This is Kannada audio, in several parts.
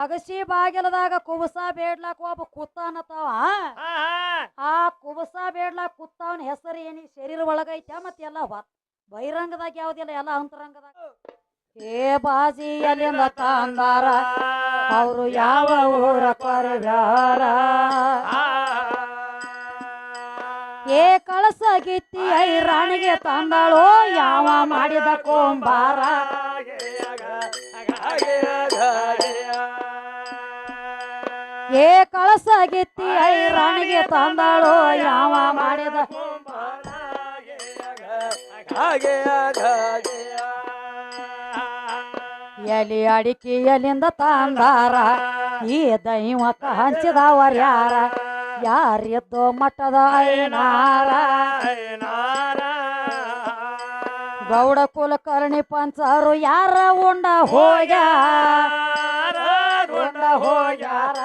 ಅಗಸಿ ಬಾಗಿಲದಾಗ ಕುಬಸ ಬೇಡ್ಲಾಕ ಒಬ್ಬ ಹಾ ಆ ಕುಬಸ ಬೇಡ್ಲಾಕ ಕುತ್ತಾವನ ಹೆಸರು ಏನಿ ಶರೀರ ಒಳಗೈತೆ ಮತ್ತೆ ಎಲ್ಲ ಬಹಿರಂಗದಾಗ ಯಾವ್ದಿಲ್ಲ ಎಲ್ಲ ಅಂತರಂಗದಾಗ ಏ ಬಾಜಿ ತಂದಾರ ತಾಂದಾರ ಅವರು ಯಾವ ಊರ ಕೊರವ್ಯಾರ ಏ ಕಳಸ ಗಿತ್ತಿ ಐ ರಾಣಿಗೆ ತಂದಾಳು ಯಾವ ಮಾಡಿದ ಕೊಂಬಾರ ಏ ಕಳಸ ಐ ಐರಾಣಿಗೆ ತಂದಾಳು, ಯಾವ ಮಾಡಿದ? ಎಲಿ ಅಡಿಕೆ ಎಲಿಂದ ತಂದಾರ, ಈ ದೈವಕ್ಕ ಹಂಚಿದವರ್ ಯಾರ? ಯಾರಿದ್ದೋ ಮಠದ ಐನಾರ? ಗೌಡ ಕುಲಕರ್ಣಿ ಪಂಚರು ಯಾರ ಉಂಡ ಹೋಗ್ಯ ಉಂಡ ಹೋಗ್ಯಾರ.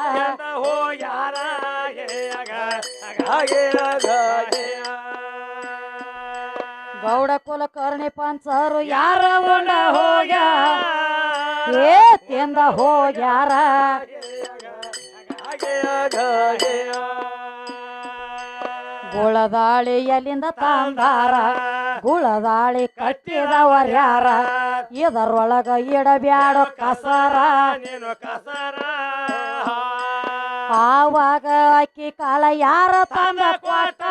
ಗೌಡ ಕುಲಕರ್ಣಿ ಪಂಚರು ಯಾರ ಉಂಡ ಹೋಗ್ಯ? ಏ ತಿಂದ ಹೋಗ್ಯಾರ. ಗುಳದಾಳಿ ಎಲ್ಲಿಂದ ತಂದಾರ, ಗುಳದಾಳಿ ಕಟ್ಟಿದವರ್ ಯಾರ? ಇದರೊಳಗ ಇಡಬ್ಯಾಡ ಕಸರ. ನೀನು ಕಸರ ಆವಾಗ ಅಕ್ಕಿ ಕಾಲ ಯಾರ ತಂದ ಕೊಟ್ಟ?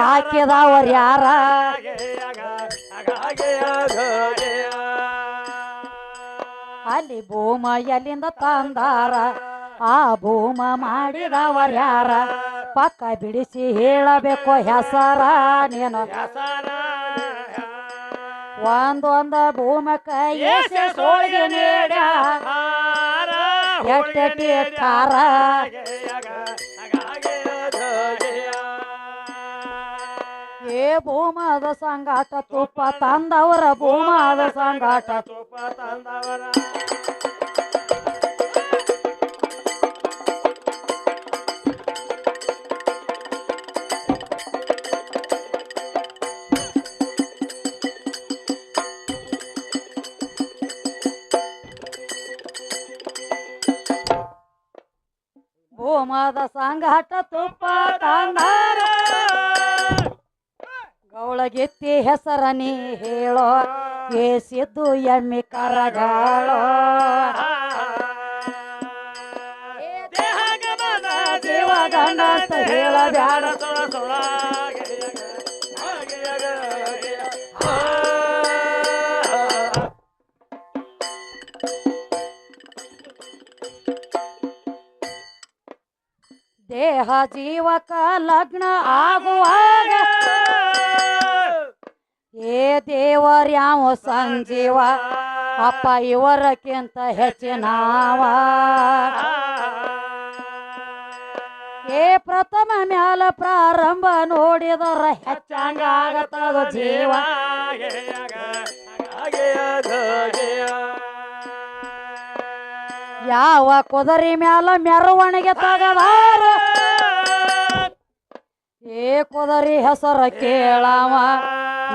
ಹಾಕಿದವರ್ ಯಾರ? ಅಲ್ಲಿ ಭೂಮ ಎಲ್ಲಿಂದ ತಂದಾರ, ಆ ಭೂಮ ಮಾಡಿದವರ್ ಯಾರ? ಪಕ್ಕ ಬಿಡಿಸಿ ಹೇಳಬೇಕು ಹೆಸರ ನೀನು. ಒಂದೊಂದ ಭೂಮಕ್ಕ ಎಸೆ ಸೋಳಿಗೆ ನೀಡ ಎಟ್ಟೆಟ್ಟಿ ಕಾರ ಏ ಭೂಮದ ಸಂಗಾಟ ತುಪ್ಪ ತಂದವರ ಭೂಮದ ಸಂಗಾಟ ತುಪ್ಪ ತಂದವರ. ಭೂಮದ ಸಂಘಟ ತುಪ್ಪ ತಂದಾರ. ಗೌಳಗೆತ್ತಿ ಹೆಸರ ನೀ ಹೇಳೋ ಏಸಿದ್ದು ಎಮ್ಮಿ ಕರಗಾಳೋ. ದೇವ ಗಂಡ ಅಂತ ಹೇಳಬ್ಯಾಡ ದೇಹ ಜೀವಕ ಲಗ್ನ ಆಗುವಾಗ ಏ ದೇವರ್ಯಾವ ಸಂಜೀವ, ಅಪ್ಪ ಇವರಕ್ಕಿಂತ ಹೆಚ್ಚಿನವ. ಏ ಪ್ರಥಮ ಮ್ಯಾಲ ಪ್ರಾರಂಭ ನೋಡಿದರ ಹೆಚ್ಚಂಗ ಆಗತ್ತದ ಜೀವ. ಯಾವ ಕುದರಿ ಮ್ಯಾಲ ಮೆರವಣಿಗೆ ತಗದಾರ. ಏ ಕುದರಿ ಹೆಸರ ಕೇಳಾವ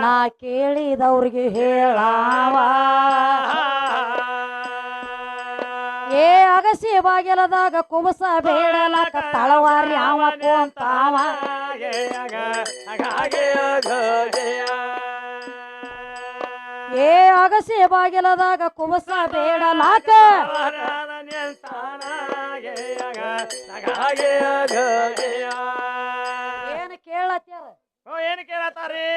ನಾ ಕೇಳಿದವ್ರಿಗೆ ಹೇಳಾವ. ಏ ಅಗಸಿ ಬಾಗಿಲದಾಗ ಕುಬಸ ಬೇಡಲಕ ತಳವಾರಿ ಅವ ಕೊಂತಾವ. ಏ ಅಗಸಿ ಬಾಗಿಲದಾಗ ಕುಬಸ ಬೇಡಲಾಕ. ಅಗಾಗೆ ಏನ್ ಕೇಳತ್ತಾರಿ?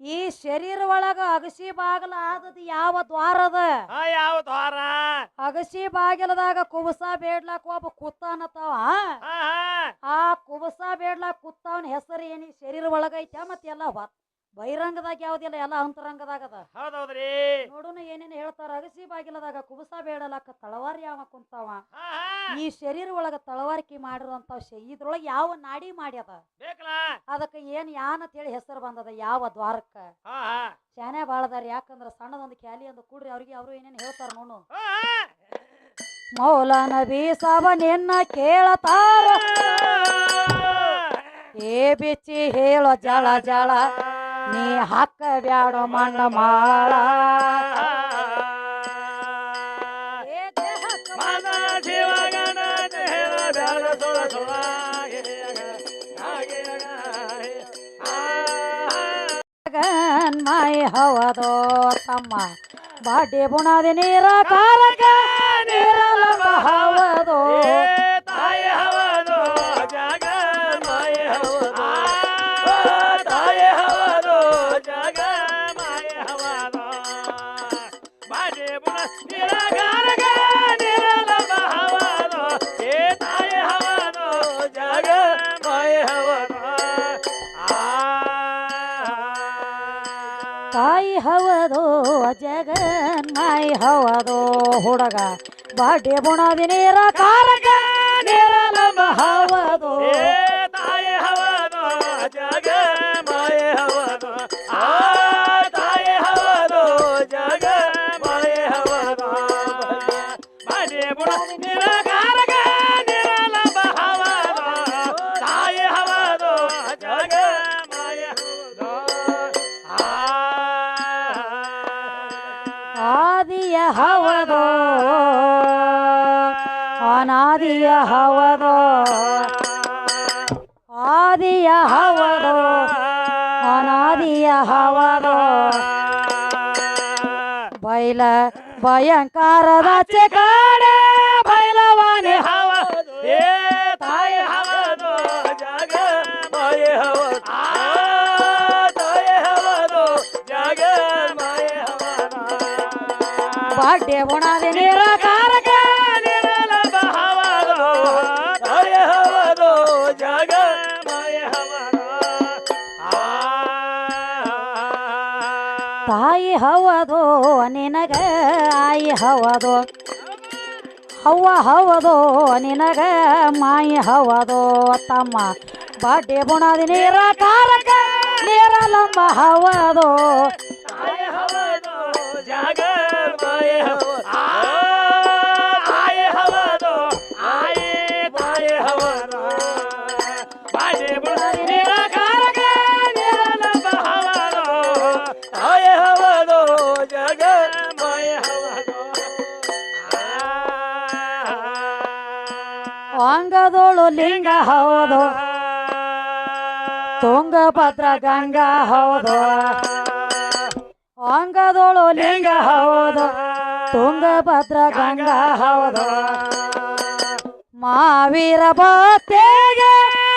ಈ ಶರೀರ ಒಳಗ ಅಗಸಿ ಬಾಗಿಲ ಆದದ ಯಾವ ದ್ವಾರದ ಆ ಯಾವ ದ್ವಾರ? ಅಗಸಿ ಬಾಗಿಲದಾಗ ಕುಬಸ ಬೇಡ್ಲಾಕ ಒಬ್ಬ ಹಾ ಹಾ ಆ ಕುಬಸ ಬೇಡ್ಲಾಕ ಕುತ್ತಾವನ ಹೆಸರು ಏನಿ ಶರೀರ ಒಳಗೈತೆ ಮತ್ತೆ ಎಲ್ಲ ಹೊತ್ ಬಹಿರಂಗದಾಗ ಯಾವ್ದಿಲ್ಲ ಎಲ್ಲ ಅಂತರಂಗದಾಗ ಅದ ಹೌದೌದ್ರಿ. ನೋಡೋಣ ಏನೇನ್ ಹೇಳ್ತಾರ ಅಗಸಿ ಬಾಗಿಲದಾಗ ಕುಬಸ ಬೇಡಲಾಕ ತಳವಾರಿ ಯಾವ ಕುಂತಾವ. ಈ ಶರೀರ ಒಳಗ ತಳವಾರಿಕೆ ಮಾಡಿರುವಂತ ಇದ್ರೊಳಗ ಯಾವ ನಾಡಿ ಮಾಡ್ಯದ ಅದಕ್ಕೆ ಏನ್ ಯಾನ್ ಅಂತ ಹೇಳಿ ಹೆಸರು ಬಂದದ ಯಾವ ದ್ವಾರಕ್ಕ? ಶಾನೆ ಬಾಳದಾರ ಯಾಕಂದ್ರ ಸಣ್ಣದೊಂದು ಕ್ಯಾಲಿ ಅಂದ ಕೂಡ್ರಿ ಅವ್ರಿಗೆ ಅವ್ರು ಏನೇನು ಹೇಳ್ತಾರ ನೋಡು. ಹಾ, ಹಾ. ಮೌಲ ನಬಿ ಸಾಬ ನಿನ್ನ ಕೇಳತಾರ. ಏ ಬಿಚ್ಚಿ ಹೇಳೋ ಜಳ ಜಳ. ನೀ ಹಾಕ ಬ್ಯಾಡೋ ಮಣ್ಣ ಮಾಳ. ಗನ್ ಮಾಯ ಹವದೋ ತಮ್ಮ. ಬಾಡಿ ಬುಣಾದಿ ನೀರ ಕಾರಕ ನೀರಲ ಹವದೋ. ಜಗನ್ ಮಾಯ ಹವದೋ ಹುಡುಗ. ಬಾಡಿ ಬುಣದಿ ನೀರ ಕಾರಕ ನೀರಲ ಹವದೋ. ತಾಯಿ ಹವದು ಜಗ ಮಾಯ ಹವದು. ಆ ತಾಯಿ ಹವದು ಜಗ ಮಾಯ ಹವದು. ಬಾಜೆ ಬುಣದಿ ನಿರಲಂಬ ಬೈಲ ಭಯಂಕರದ ಚೆಕಾಡೆ ಬೈಲವಾನೆ ಹವದು ಏ ತಾಯಿ ಹವದು ಜಗ ಮಾಯ ಹವದು ಆ ತಾಯಿ ಹವದು ಜಗ ಮಾಯ ಹವದು ಬಾಡ್ಡೆ ಬುಣಾದಿ ನೀರ ಕಾರಕ ನಿನಗ ಆಯಿ ಹವದು. ಹವ್ವ ಹವದು, ನಿನಗ ಮಾಯಿ ಹವದು. ತಮ್ಮ ಬಾಡ್ಡೆ ಬುಣಾದಿ ನೀರ ಕಾರಕ, ನೀರ ಲಂಬ ಹವದೋ. ಲಿಂಗ ಹೌದು. ತುಂಗಭದ್ರ ಗಂಗಾ ಹೌದು. ಅಂಗದೋಳು ಲಿಂಗ ಹೌದು. ತುಂಗಭದ್ರ ಗಂಗಾ ಹೌದು. ಮಾವೀರ ಭಕ್ತಿಗೆ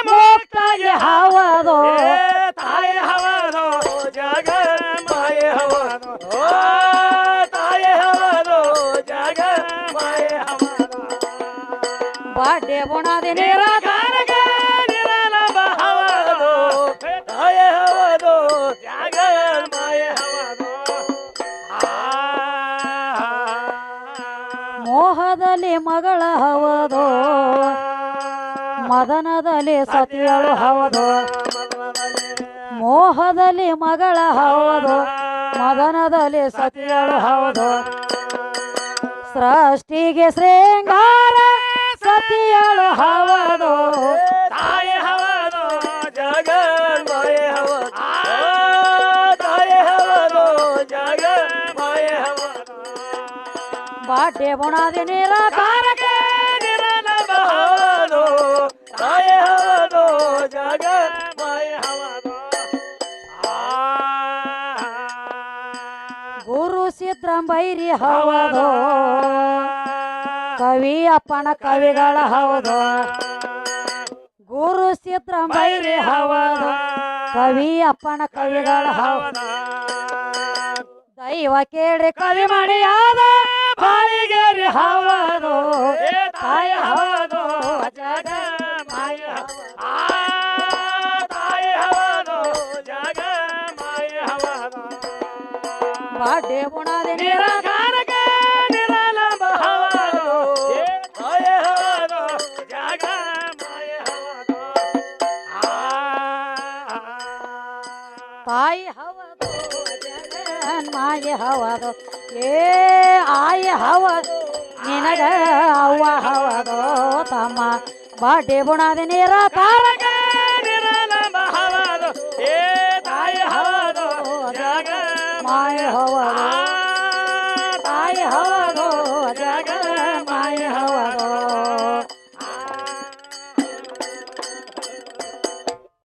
ಮುಕ್ತಾಗಿ ಹವದು ಏ ತಾಯಿ ಹವದು ಬಾಡ್ಡೆ ಬುಣಾದಿ ನೀರ ನಿರಾಕಾರಕ ನಿರಲಂಬ ಹವದು ತಾಯಿ ಹವದು ಜಗ ಮಾಯ ಹವದು ಮೋಹದಲ್ಲಿ ಮಗಳ ಹವದು ಮದನದಲ್ಲಿ ಸತಿಯಳು ಹವದು ಮೋಹದಲ್ಲಿ ಮಗಳ ಹೌದು ಮದನದಲ್ಲಿ ಸತಿಯಳು ಹೌದು ಸೃಷ್ಟಿಗೆ ಶೃಂಗಾರ ಬಾಟೆ ಬುಣಾದಿ ನೀರ ಕಾರಕ ನಿರಲಂಬ ಹವದು ತಾಯಿ ಹವದು ಜಗ ಮಾಯ ಹವದು ಗುರು ಸಿದ್ರಂಬೈರಿ ಹವದು ಕವಿ ಅಪ್ಪನ ಕವಿಗಳ ಹೌದು ಗುರು ಸಿದ್ರಂಬೈರಿ ಹವದು ಕವಿ ಅಪ್ಪನ ಕವಿಗಳ ಹೌದು ದೈವ ಕೇಳಿ ಕವಿ ಮಣಿಯಾದ ಬಾಳಿಗೇರಿ ಹವದು ತಾಯಿ ಹವದು ಜಗ ಮಾಯ ಆ ತಾಯಿ ಹವದು ಜಗ ಮಾಯ ಹವದು ಬಾಡೆ ನೀರ ನಿರಕಾರಕ ನಿರಲಂಬ ಹವದು ತಾಯಿ ಹವದು ಜಗ ಮಾಯ ಹವದು ತಾಯಿ ಹವದು ಜಗ ಮಾಯ ಹವದು ಏ ಆಯ ಹವ ನಿನಗ ಅವ್ವ ಹವದು ತಮ್ಮ ಬಾಟೆ ಬುಣಾದಿ ನೀರ ತಾರಕ ಮಾಯ ಹವದು.